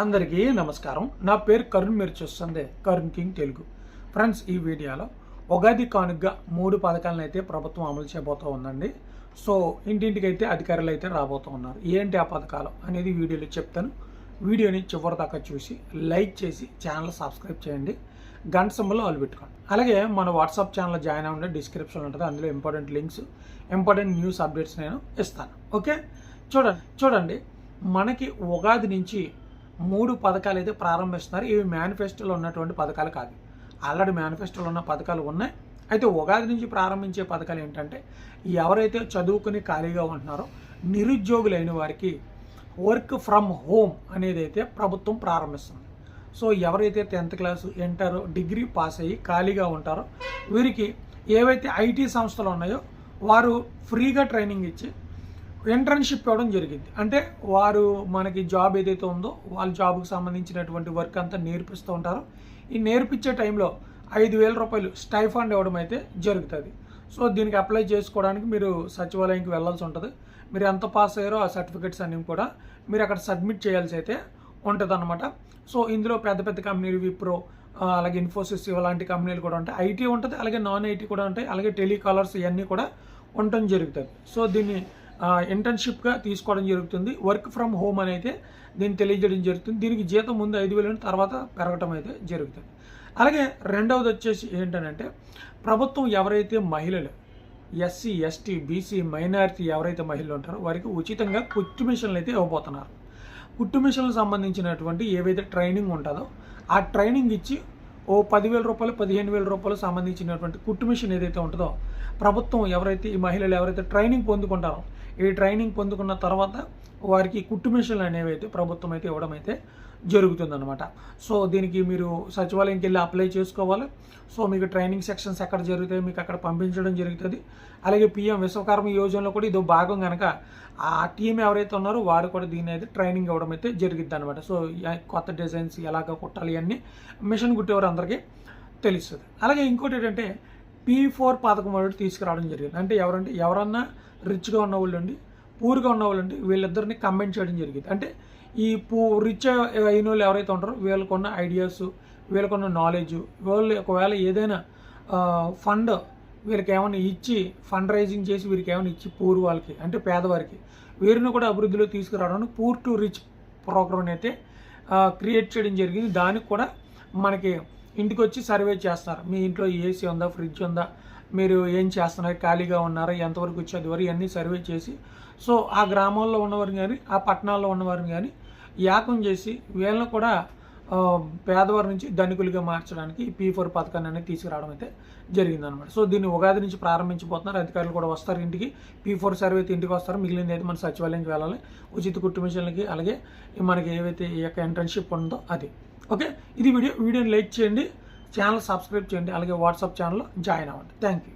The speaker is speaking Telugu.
అందరికీ నమస్కారం. నా పేరు కరుణ్ మీరు చూస్తుంది కరుణ్ కింగ్ తెలుగు. ఫ్రెండ్స్ ఈ వీడియోలో ఉగాది కానుగ్గా మూడు పథకాలను అయితే ప్రభుత్వం అమలు చేయబోతూ ఉందండి. సో ఇంటింటికి అయితే అధికారులు అయితే రాబోతూ ఉన్నారు. ఏంటి ఆ పథకాలు అనేది వీడియోలో చెప్తాను. వీడియోని చివరి దాకా చూసి లైక్ చేసి ఛానల్ సబ్స్క్రైబ్ చేయండి. గంట సింబల్ ఆల్ పెట్టుకోండి. అలాగే మన వాట్సాప్ ఛానల్ జాయిన్ అవ్వండి. డిస్క్రిప్షన్ ఉంటుంది. అందులో important links important news updates నేను ఇస్తాను. ఓకే? చూడండి చూడండి. మనకి ఉగాది నుంచి మూడు పథకాలు అయితే ప్రారంభిస్తున్నారు. ఇవి మేనిఫెస్టోలో ఉన్నటువంటి పథకాలు కాదు. ఆల్రెడీ మేనిఫెస్టోలో ఉన్న పథకాలు ఉన్నాయి. అయితే ఉగాది నుంచి ప్రారంభించే పథకాలు ఏంటంటే ఎవరైతే చదువుకుని ఖాళీగా ఉంటున్నారో నిరుద్యోగులైన వారికి వర్క్ ఫ్రమ్ హోమ్ అనేది అయితే ప్రభుత్వం ప్రారంభిస్తుంది. సో ఎవరైతే tenth class inter degree pass అయ్యి ఖాళీగా ఉంటారో వీరికి ఏవైతే ఐటీ సంస్థలు ఉన్నాయో వారు ఫ్రీగా ట్రైనింగ్ ఇచ్చి ఇంటర్న్షిప్ ఇవ్వడం జరిగింది. అంటే వారు మనకి జాబ్ ఏదైతే ఉందో వాళ్ళ జాబ్కి సంబంధించినటువంటి వర్క్ అంతా నేర్పిస్తూ ఉంటారు. ఈ నేర్పించే టైంలో ఐదు వేల రూపాయలు స్టైఫండ్ ఇవ్వడం అయితే జరుగుతుంది. సో దీనికి అప్లై చేసుకోవడానికి మీరు సచివాలయంకి వెళ్ళాల్సి ఉంటుంది. మీరు ఎంత పాస్ అయ్యారో ఆ సర్టిఫికేట్స్ అన్నీ కూడా మీరు అక్కడ సబ్మిట్ చేయాల్సి అయితే ఉంటుంది అనమాట సో ఇందులో పెద్ద పెద్ద కంపెనీలు విప్రో అలాగే ఇన్ఫోసిస్ ఇలాంటి కంపెనీలు కూడా ఉంటాయి. ఐటీ ఉంటుంది అలాగే నాన్ ఐటీ కూడా ఉంటాయి అలాగే టెలికాలర్స్ ఇవన్నీ కూడా ఉండటం జరుగుతుంది. సో దీన్ని ఇంటర్న్షిప్గా తీసుకోవడం జరుగుతుంది. వర్క్ ఫ్రమ్ హోమ్ అని అయితే దీన్ని తెలియజేయడం జరుగుతుంది. దీనికి జీతం ముందు ఐదు వేలు తర్వాత పెరగటం అయితే జరుగుతుంది. అలాగే రెండవది వచ్చేసి ఏంటనంటే ప్రభుత్వం ఎవరైతే మహిళలు ఎస్సీ ఎస్టీ బీసీ మైనారిటీ ఎవరైతే మహిళలు ఉంటారో వారికి ఉచితంగా కుట్టు మిషన్లు అయితే ఇవ్వబోతున్నారు. కుట్టు మిషన్లకు సంబంధించినటువంటి ఏవైతే ట్రైనింగ్ ఉంటుందో ఆ ట్రైనింగ్ ఇచ్చి ఓ పదివేల రూపాయలు పదిహేను వేల రూపాయలు సంబంధించినటువంటి కుట్టు మిషన్ ఏదైతే ఉంటుందో ప్రభుత్వం ఎవరైతే ఈ మహిళలు ఎవరైతే ట్రైనింగ్ పొందుకుంటారో ఈ ట్రైనింగ్ పొందుకున్న తర్వాత వారికి కుట్టు మిషన్లు అనేవి అయితే ప్రభుత్వం అయితే ఇవ్వడం అయితే జరుగుతుందన్నమాట. సో దీనికి మీరు సచివాలయంకి వెళ్ళి అప్లై చేసుకోవాలి. సో మీకు ట్రైనింగ్ సెక్షన్స్ ఎక్కడ జరుగుతాయి మీకు అక్కడ పంపించడం జరుగుతుంది. అలాగే పిఎం విశ్వకర్మ యోజనలో కూడా ఇదో భాగం కనుక ఆ టీం ఎవరైతే ఉన్నారో వారు కూడా దీన్ని అయితే ట్రైనింగ్ ఇవ్వడం అయితే జరిగిద్ది అనమాట సో కొత్త డిజైన్స్ ఎలాగ కుట్టాలి అన్నీ మిషన్ కుట్టేవారు అందరికీ తెలుస్తుంది. అలాగే ఇంకోటి ఏంటంటే పీ ఫోర్ పథకం ఒకటి తీసుకురావడం జరిగింది. అంటే ఎవరంటే ఎవరన్నా రిచ్గా ఉన్న వాళ్ళు అండి పూర్గా ఉన్న వాళ్ళండి వీళ్ళిద్దరిని కంబైన్ చేయడం జరిగింది. అంటే ఈ పూ రిచ్ అయిన వాళ్ళు ఎవరైతే ఉంటారో వీళ్ళకున్న ఐడియాస్ వీళ్ళకున్న నాలెడ్జ్ వాళ్ళు ఒకవేళ ఏదైనా ఫండ్ వీళ్ళకి ఏమైనా ఇచ్చి ఫండ్ రైజింగ్ చేసి వీరికి ఏమైనా ఇచ్చి పూర్ వాళ్ళకి అంటే పేదవారికి వీరిని కూడా అభివృద్ధిలో తీసుకురావడానికి పూర్ టు రిచ్ ప్రోగ్రామ్ అయితే క్రియేట్ చేయడం జరిగింది. దానికి కూడా మనకి ఇంటికి వచ్చి సర్వే చేస్తారు మీ ఇంట్లో ఏసీ ఉందా? ఫ్రిడ్జ్ ఉందా? మీరు ఏం చేస్తున్నారు? ఖాళీగా ఉన్నారా? ఎంతవరకు వచ్చేది? వరకు ఇవన్నీ సర్వే చేసి సో ఆ గ్రామాల్లో ఉన్నవారిని కానీ ఆ పట్టణాల్లో ఉన్నవారిని కానీ యాకం చేసి వీళ్ళని కూడా పేదవారి నుంచి ధనికులుగా మార్చడానికి పీ ఫోర్ పథకాన్ని అనేది తీసుకురావడం అయితే జరిగిందనమాట సో దీన్ని ఉగాది నుంచి ప్రారంభించబోతున్నారు. అధికారులు కూడా వస్తారు ఇంటికి. పీ ఫోర్ సర్వే అయితే ఇంటికి వస్తారు. మిగిలింది అయితే మన సచివాలయంకి వెళ్ళాలి. ఉచిత కుటుంబ అలాగే మనకి ఏవైతే ఈ యొక్క ఇంటర్న్షిప్ ఉందో అది. ఓకే? ఇది వీడియో వీడియోని లైక్ చేయండి. ఛానల్ సబ్స్క్రైబ్ చేయండి. అలాగే వాట్సాప్ ఛానల్లో జాయిన్ అవ్వండి. Thank you